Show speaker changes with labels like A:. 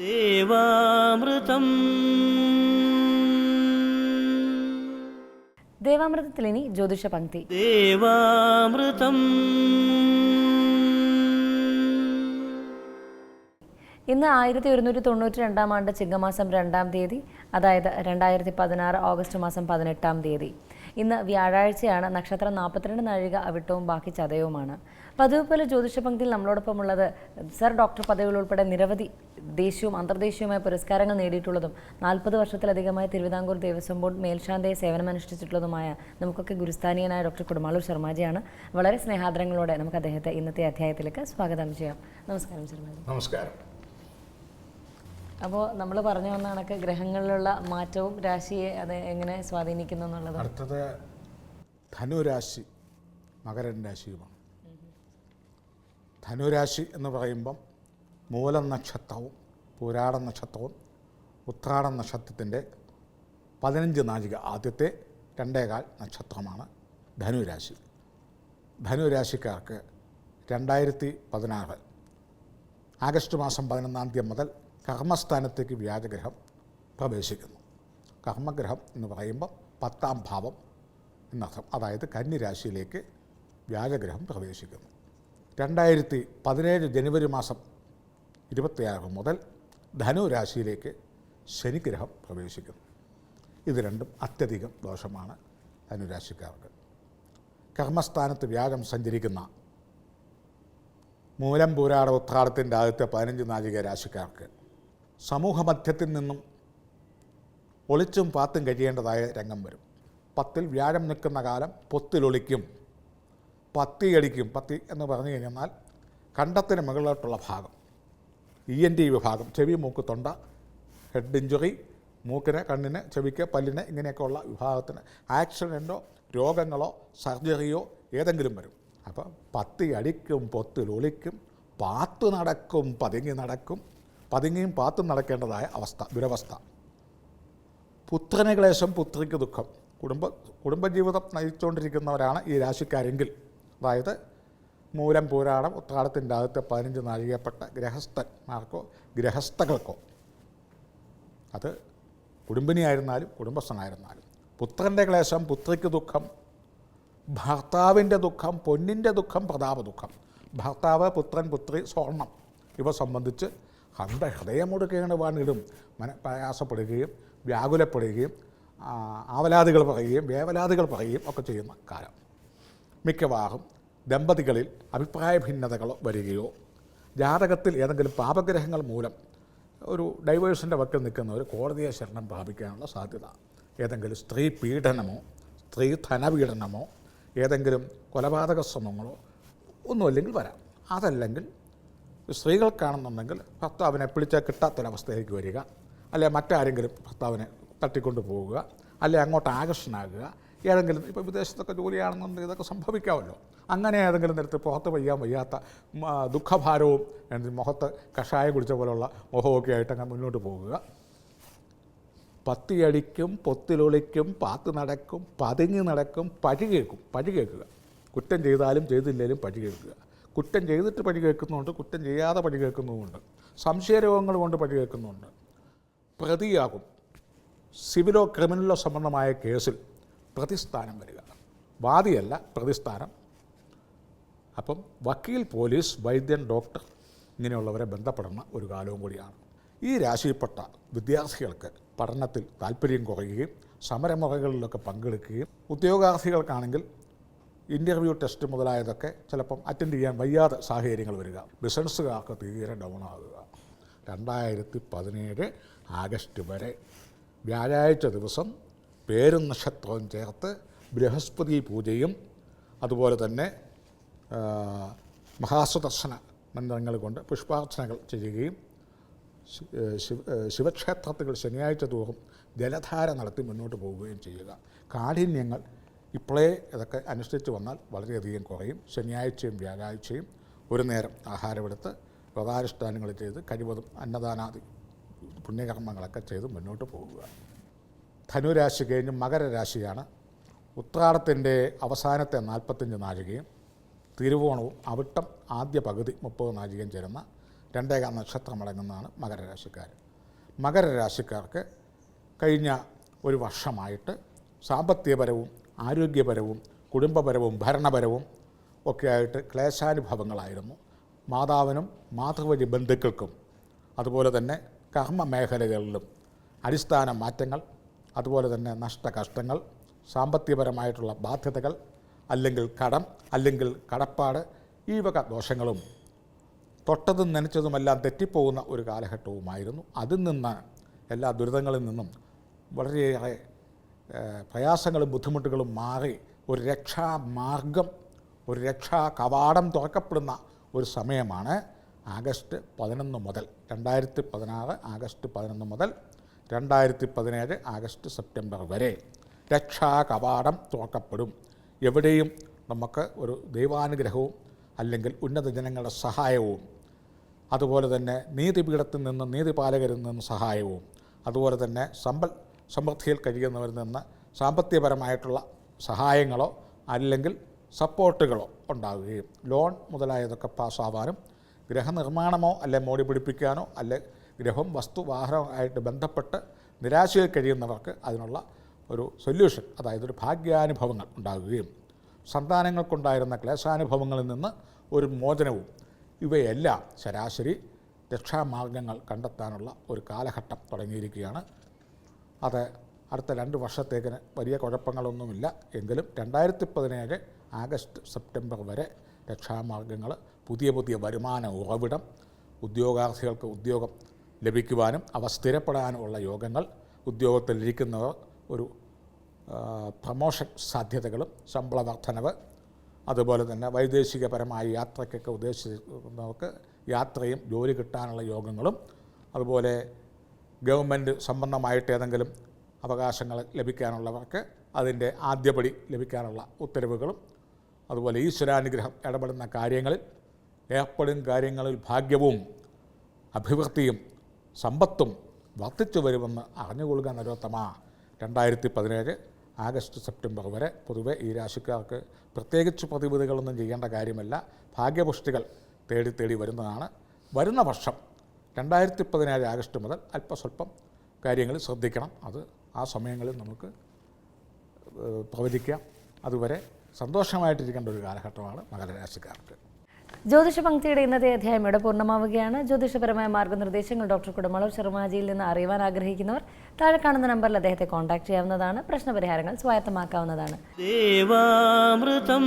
A: ദേവാമൃതം
B: ദേവാമൃതത്തിൽ ഇനി ജ്യോതിഷ പങ്ക്തി
A: ദേവാമൃതം
B: ഇന്ന് ആയിരത്തി ഒരുന്നൂറ്റി തൊണ്ണൂറ്റി രണ്ടാം ആണ്ട് ചിങ്ങമാസം രണ്ടാം തീയതി അതായത് രണ്ടായിരത്തി പതിനാറ് ഓഗസ്റ്റ് മാസം പതിനെട്ടാം തീയതി. ഇന്ന് വ്യാഴാഴ്ചയാണ് നക്ഷത്രം നാൽപ്പത്തിരണ്ട് നാഴിക അവിട്ടവും ബാക്കി ചതയവുമാണ്. പതിവ് പോലെ ജ്യോതിഷ പങ്ക്തിയിൽ നമ്മളോടൊപ്പമുള്ളത് സർ ഡോക്ടർ പദവികൾ ഉൾപ്പെടെ നിരവധി ദേശീയവും അന്തർദേശീയവുമായ പുരസ്കാരങ്ങൾ നേടിയിട്ടുള്ളതും നാൽപ്പത് വർഷത്തിലധികമായി തിരുവിതാംകൂർ ദേവസ്വം ബോർഡ് മേൽശാന്തയെ സേവനമനുഷ്ഠിച്ചിട്ടുള്ളതുമായ നമുക്കൊക്കെ ഗുരുസ്ഥാനീയനായ ഡോക്ടർ കുടുമാളൂർ ശർമാജിയാണ്. വളരെ സ്നേഹാദരങ്ങളോടെ നമുക്ക് അദ്ദേഹത്തെ ഇന്നത്തെ അധ്യായത്തിലേക്ക് സ്വാഗതം ചെയ്യാം. നമസ്കാരം ശർമാജി.
C: നമസ്കാരം.
B: അപ്പോൾ നമ്മൾ പറഞ്ഞു വന്ന കണക്ക് ഗ്രഹങ്ങളിലുള്ള മാറ്റവും രാശിയെ അത് എങ്ങനെ സ്വാധീനിക്കുന്നു എന്നുള്ളത്.
C: അടുത്തത് ധനുരാശി മകരൻ രാശിയുമാണ്. ധനുരാശി എന്ന് പറയുമ്പം മൂലം നക്ഷത്രവും പൂരാട നക്ഷത്രവും ഉത്രാട നക്ഷത്രത്തിന്റെ പതിനഞ്ച് നാഴിക ആദ്യത്തെ രണ്ടേകാൽ നക്ഷത്രമാണ് ധനുരാശി. ധനുരാശിക്കാർക്ക് രണ്ടായിരത്തി പതിനാറ് ആഗസ്റ്റ് മാസം പതിനൊന്നാം തീയതി മുതൽ കർമ്മസ്ഥാനത്തേക്ക് വ്യാജഗ്രഹം പ്രവേശിക്കുന്നു. കർമ്മഗ്രഹം എന്ന് പറയുമ്പോൾ പത്താം ഭാവം എന്നർത്ഥം. അതായത് കന്നിരാശിയിലേക്ക് വ്യാജഗ്രഹം പ്രവേശിക്കുന്നു. രണ്ടായിരത്തി പതിനേഴ് ജനുവരി മാസം ഇരുപത്തിയാറ് മുതൽ ധനുരാശിയിലേക്ക് ശനിഗ്രഹം പ്രവേശിക്കുന്നു. ഇത് രണ്ടും അത്യധികം ദോഷമാണ് ധനുരാശിക്കാർക്ക്. കർമ്മസ്ഥാനത്ത് വ്യാഴം സഞ്ചരിക്കുന്ന മൂലം പൂരാട ഉത്രാടത്തിന്റെ ആദ്യത്തെ പതിനഞ്ച് നാഴിക രാശിക്കാർക്ക് സമൂഹമധ്യത്തിൽ നിന്നും ഒളിച്ചും പാത്തും കഴിയേണ്ടതായ രംഗം വരും. പത്തിൽ വ്യാഴം നിൽക്കുന്ന കാലം പൊത്തിലൊളിക്കും പത്തിയടിക്കും. പത്തി എന്ന് പറഞ്ഞു കഴിഞ്ഞാൽ കണ്ടത്തിന് മുകളിലോട്ടുള്ള ഭാഗം. ഇ എൻ ടി വിഭാഗം. ചെവി മൂക്ക് തൊണ്ട ഹെഡ് ഇഞ്ചുറി മൂക്കിന് കണ്ണിന് ചെവിക്ക് പല്ലിന് ഇങ്ങനെയൊക്കെയുള്ള വിഭാഗത്തിന് ആക്സിഡന്റോ രോഗങ്ങളോ സർജറിയോ ഏതെങ്കിലും വരും. അപ്പോൾ പത്തി അടിക്കും പൊത്തിലൊളിക്കും പാത്തു നടക്കും പതുങ്ങി നടക്കും. പതുങ്ങിയും പാത്തും നടക്കേണ്ടതായ അവസ്ഥ ദുരവസ്ഥ. പുത്രന് ക്ലേശം പുത്രിക്ക് ദുഃഖം. കുടുംബ കുടുംബജീവിതം നയിച്ചുകൊണ്ടിരിക്കുന്നവരാണ് ഈ രാശിക്കാരെങ്കിൽ. അതായത് മൂലം പുരാണം ഉത്രാടത്തിന്റെ ആദ്യത്തെ പതിനഞ്ച് നാഴികപ്പെട്ട ഗ്രഹസ്ഥന്മാർക്കോ ഗ്രഹസ്ഥകൾക്കോ അത് കുടുംബിനിയായിരുന്നാലും കുടുംബസ്ഥനായിരുന്നാലും. പുത്രന്റെ ക്ലേശം പുത്രിക്ക് ദുഃഖം ഭർത്താവിന്റെ ദുഃഖം പൊന്നിന്റെ ദുഃഖം പ്രതാപ ദുഃഖം ഭർത്താവ് പുത്രൻ പുത്രി സ്വർണം. ഇവ സംബന്ധിച്ച് കണ്ട ഹൃദയമൊടുക്കുകയാണ് വാണിടും മന പ്രയാസപ്പെടുകയും വ്യാകുലപ്പെടുകയും ആവലാതികൾ പറയുകയും വേവലാദികൾ പറയുകയും ഒക്കെ ചെയ്യുന്ന കാലം. മിക്കവാറും ദമ്പതികളിൽ അഭിപ്രായ ഭിന്നതകൾ വരികയോ ജാതകത്തിൽ ഏതെങ്കിലും പാപഗ്രഹങ്ങൾ മൂലം ഒരു ഡൈവേഴ്സിന്റെ വക്കിൽ നിൽക്കുന്ന ഒരു കോടതിയെ ശരണം പ്രാപിക്കാനുള്ള സാധ്യത. ഏതെങ്കിലും സ്ത്രീ പീഡനമോ സ്ത്രീ ധനപീഡനമോ ഏതെങ്കിലും കൊലപാതക ശ്രമങ്ങളോ ഒന്നുമില്ലെങ്കിൽ വരാം. അതല്ലെങ്കിൽ സ്ത്രീകൾക്കാണെന്നുണ്ടെങ്കിൽ ഭർത്താവിനെ പിടിച്ചാൽ കിട്ടാത്തൊരവസ്ഥയിലേക്ക് വരിക. അല്ലെ മറ്റാരെങ്കിലും ഭർത്താവിനെ തട്ടിക്കൊണ്ട് പോവുക അല്ലെ അങ്ങോട്ട് ആകർഷണാകുക ഏതെങ്കിലും ഇപ്പോൾ വിദേശത്തൊക്കെ ജോലിയാണെന്നുണ്ടെങ്കിൽ ഇതൊക്കെ സംഭവിക്കാമല്ലോ. അങ്ങനെ ഏതെങ്കിലും തരത്തിൽ പുറത്ത് വയ്യാൻ വയ്യാത്ത ദുഃഖഭാരവും മുഖത്ത് കഷായം കുടിച്ച പോലുള്ള മുഖമൊക്കെ ആയിട്ട് അങ്ങ് മുന്നോട്ട് പോകുക. പത്തിയടിക്കും പൊത്തിലൊളിക്കും പാത്ത് നടക്കും പതുങ്ങി നടക്കും പഴി കേൾക്കും പഴി കേൾക്കുക. കുറ്റം ചെയ്താലും ചെയ്തില്ലെങ്കിലും പഴി കേൾക്കുക. കുറ്റം ചെയ്തിട്ട് പഴി കേൾക്കുന്നുണ്ട് കുറ്റം ചെയ്യാതെ പഴി കേൾക്കുന്നുമുണ്ട്. സംശയരോഗങ്ങൾ കൊണ്ട് പഴി കേൾക്കുന്നുണ്ട്. പ്രതിയാകും. സിവിലോ ക്രിമിനലോ സംബന്ധമായ കേസിൽ പ്രതിസ്ഥാനം വരിക. വാദിയല്ല പ്രതിസ്ഥാനം. അപ്പം വക്കീൽ പോലീസ് വൈദ്യൻ ഡോക്ടർ ഇങ്ങനെയുള്ളവരെ ബന്ധപ്പെടുന്ന ഒരു കാലവും കൂടിയാണ്. ഈ രാശിയിൽപ്പെട്ട വിദ്യാർത്ഥികൾക്ക് പഠനത്തിൽ താല്പര്യം കുറയുകയും സമരമുറകളിലൊക്കെ പങ്കെടുക്കുകയും ഉദ്യോഗാർത്ഥികൾക്കാണെങ്കിൽ ഇന്റർവ്യൂ ടെസ്റ്റ് മുതലായതൊക്കെ ചിലപ്പം അറ്റൻഡ് ചെയ്യാൻ വയ്യാതെ സാഹചര്യങ്ങൾ വരിക. ബിസിനസ്സുകാർക്ക് തീരെ ഡൗൺ ആകുക. രണ്ടായിരത്തി പതിനേഴ് ആഗസ്റ്റ് വരെ വ്യാഴാഴ്ച ദിവസം പേരും നക്ഷത്രവും ചേർത്ത് ബൃഹസ്പതി പൂജയും അതുപോലെ തന്നെ മഹാസുദർശന മന്ത്രങ്ങൾ കൊണ്ട് പുഷ്പാർച്ചനകൾ ചെയ്യുകയും ശിവക്ഷേത്രത്തിൽ ശനിയാഴ്ച തോറും ജലധാര നടത്തി മുന്നോട്ട് പോവുകയും ചെയ്യുക. കാഠിന്യങ്ങൾ ഇപ്പോഴേ ഇതൊക്കെ അനുഷ്ഠിച്ചു വന്നാൽ വളരെയധികം കുറയും. ശനിയാഴ്ചയും വ്യാഴാഴ്ചയും ഒരു നേരം ആഹാരമെടുത്ത് വ്രതാനുഷ്ഠാനങ്ങൾ ചെയ്ത് കഴിവതും അന്നദാനാദി പുണ്യകർമ്മങ്ങളൊക്കെ ചെയ്ത് മുന്നോട്ട് പോകുക. ധനുരാശി കഴിഞ്ഞ് മകരരാശിയാണ്. ഉത്രാടത്തിന്റെ അവസാനത്തെ നാൽപ്പത്തഞ്ച് നാഴികയും തിരുവോണവും അവിട്ടം ആദ്യ പകുതി മുപ്പത് നാഴികയും ചേരുന്ന രണ്ടേകാം നക്ഷത്രമടങ്ങുന്നതാണ് മകരരാശിക്കാർ മകരരാശിക്കാർക്ക് കഴിഞ്ഞ ഒരു വർഷമായിട്ട് സാമ്പത്തികപരവും ആരോഗ്യപരവും കുടുംബപരവും ഭരണപരവും ഒക്കെയായിട്ട് ക്ലേശാനുഭവങ്ങളായിരുന്നു. മാതാവിനും മാതൃവഴി ബന്ധുക്കൾക്കും അതുപോലെ തന്നെ കർമ്മ മേഖലകളിലും അടിസ്ഥാന മാറ്റങ്ങൾ അതുപോലെ തന്നെ നഷ്ടകഷ്ടങ്ങൾ സാമ്പത്തികപരമായിട്ടുള്ള ബാധ്യതകൾ അല്ലെങ്കിൽ കടം അല്ലെങ്കിൽ കടപ്പാട് ഈ വക ദോഷങ്ങളും തൊട്ടതും നനച്ചതുമെല്ലാം തെറ്റിപ്പോകുന്ന ഒരു കാലഘട്ടവുമായിരുന്നു. അതിൽ നിന്ന് എല്ലാ ദുരിതങ്ങളിൽ നിന്നും വളരെയേറെ പ്രയാസങ്ങളും ബുദ്ധിമുട്ടുകളും മാറി ഒരു രക്ഷാമാർഗം ഒരു രക്ഷാ കവാടം തുറക്കപ്പെടുന്ന ഒരു സമയമാണ് ആഗസ്റ്റ് പതിനൊന്ന് മുതൽ. രണ്ടായിരത്തി പതിനാറ് ആഗസ്റ്റ് പതിനൊന്ന് മുതൽ രണ്ടായിരത്തി പതിനേഴ് ആഗസ്റ്റ് സെപ്റ്റംബർ വരെ രക്ഷാ കവാടം തുറക്കപ്പെടും. എവിടെയും നമുക്ക് ഒരു ദൈവാനുഗ്രഹവും അല്ലെങ്കിൽ ഉന്നത ജനങ്ങളുടെ സഹായവും അതുപോലെ തന്നെ നീതിപീഠത്തിൽ നിന്ന് നീതിപാലകരിൽ നിന്ന് സഹായവും അതുപോലെ തന്നെ സമ്പൽ സമൃദ്ധിയിൽ കഴിയുന്നവരിൽ നിന്ന് സാമ്പത്തികപരമായിട്ടുള്ള സഹായങ്ങളോ അല്ലെങ്കിൽ സപ്പോർട്ടുകളോ ഉണ്ടാവുകയും ലോൺ മുതലായതൊക്കെ പാസ്സാവാനും ഗൃഹനിർമ്മാണമോ അല്ലെ മോടി പിടിപ്പിക്കാനോ അല്ലെ ഗ്രഹം വസ്തു വാഹനമായിട്ട് ബന്ധപ്പെട്ട് നിരാശയിൽ കഴിയുന്നവർക്ക് അതിനുള്ള ഒരു സൊല്യൂഷൻ അതായത് ഒരു ഭാഗ്യാനുഭവങ്ങൾ ഉണ്ടാകുകയും സന്താനങ്ങൾക്കുണ്ടായിരുന്ന ക്ലേശാനുഭവങ്ങളിൽ നിന്ന് ഒരു മോചനവും ഇവയെല്ലാം ശരാശരി രക്ഷാമാർഗങ്ങൾ കണ്ടെത്താനുള്ള ഒരു കാലഘട്ടം തുടങ്ങിയിരിക്കുകയാണ്. അത് അടുത്ത രണ്ട് വർഷത്തേക്കിന് വലിയ കുഴപ്പങ്ങളൊന്നുമില്ല. എങ്കിലും രണ്ടായിരത്തി പതിനേഴ് ആഗസ്റ്റ് സെപ്റ്റംബർ വരെ രക്ഷാമാർഗങ്ങൾ പുതിയ പുതിയ വരുമാന ഉറവിടം ഉദ്യോഗാർത്ഥികൾക്ക് ഉദ്യോഗം ലഭിക്കുവാനും അവ സ്ഥിരപ്പെടാനുമുള്ള യോഗങ്ങൾ ഉദ്യോഗത്തിലിരിക്കുന്നവർ ഒരു പ്രമോഷൻ സാധ്യതകളും ശമ്പള വർധനവ് അതുപോലെ തന്നെ വൈദേശികപരമായ യാത്രയ്ക്കൊക്കെ ഉദ്ദേശിക്കുന്നവർക്ക് യാത്രയും ജോലി കിട്ടാനുള്ള യോഗങ്ങളും അതുപോലെ ഗവൺമെന്റ് സംബന്ധമായിട്ട് ഏതെങ്കിലും അവകാശങ്ങൾ ലഭിക്കാനുള്ളവർക്ക് അതിന്റെ ആദ്യപടി ലഭിക്കാനുള്ള ഉത്തരവുകളും അതുപോലെ ഈശ്വരാനുഗ്രഹം ഇടപെടുന്ന കാര്യങ്ങളിൽ ഏർപ്പെടും കാര്യങ്ങളിൽ ഭാഗ്യവും അഭിവൃദ്ധിയും സമ്പത്തും വർദ്ധിച്ചു വരുമെന്ന് അറിഞ്ഞുകൊള്ളുക നരോത്തമ. രണ്ടായിരത്തി പതിനേഴ് ആഗസ്റ്റ് സെപ്റ്റംബർ വരെ പൊതുവെ ഈ രാശിക്കാർക്ക് പ്രത്യേകിച്ച് പ്രതിവിധികളൊന്നും ചെയ്യേണ്ട കാര്യമല്ല. ഭാഗ്യപുഷ്ടികൾ തേടി തേടി വരുന്നതാണ്. വരുന്ന വർഷം രണ്ടായിരത്തി പതിനേഴ് ആഗസ്റ്റ് മുതൽ അല്പസ്വല്പം കാര്യങ്ങൾ ശ്രദ്ധിക്കണം. അത് ആ സമയങ്ങളിൽ നമുക്ക് പ്രവചിക്കാം അതുവരെ സന്തോഷമായിട്ടിരിക്കേണ്ട ഒരു കാലഘട്ടമാണ് മകരരാശിക്കാർക്ക്.
B: ജ്യോതിഷ പങ്ക്തിയുടെ ഇന്നത്തെ അധ്യായം ഇവിടെ പൂർണമാവുകയാണ്. ജ്യോതിഷപരമായ മാർഗനിർദ്ദേശങ്ങൾ ഡോക്ടർ കുടമളവ് ശർമാജിയിൽ നിന്ന് അറിയുവാൻ ആഗ്രഹിക്കുന്നവർ താഴെ കാണുന്ന നമ്പറിൽ അദ്ദേഹത്തെ കോൺടാക്ട് ചെയ്യാവുന്നതാണ്. പ്രശ്നപരിഹാരങ്ങൾ സ്വായത്തമാക്കാവുന്നതാണ്.
A: ദേവാമൃതം.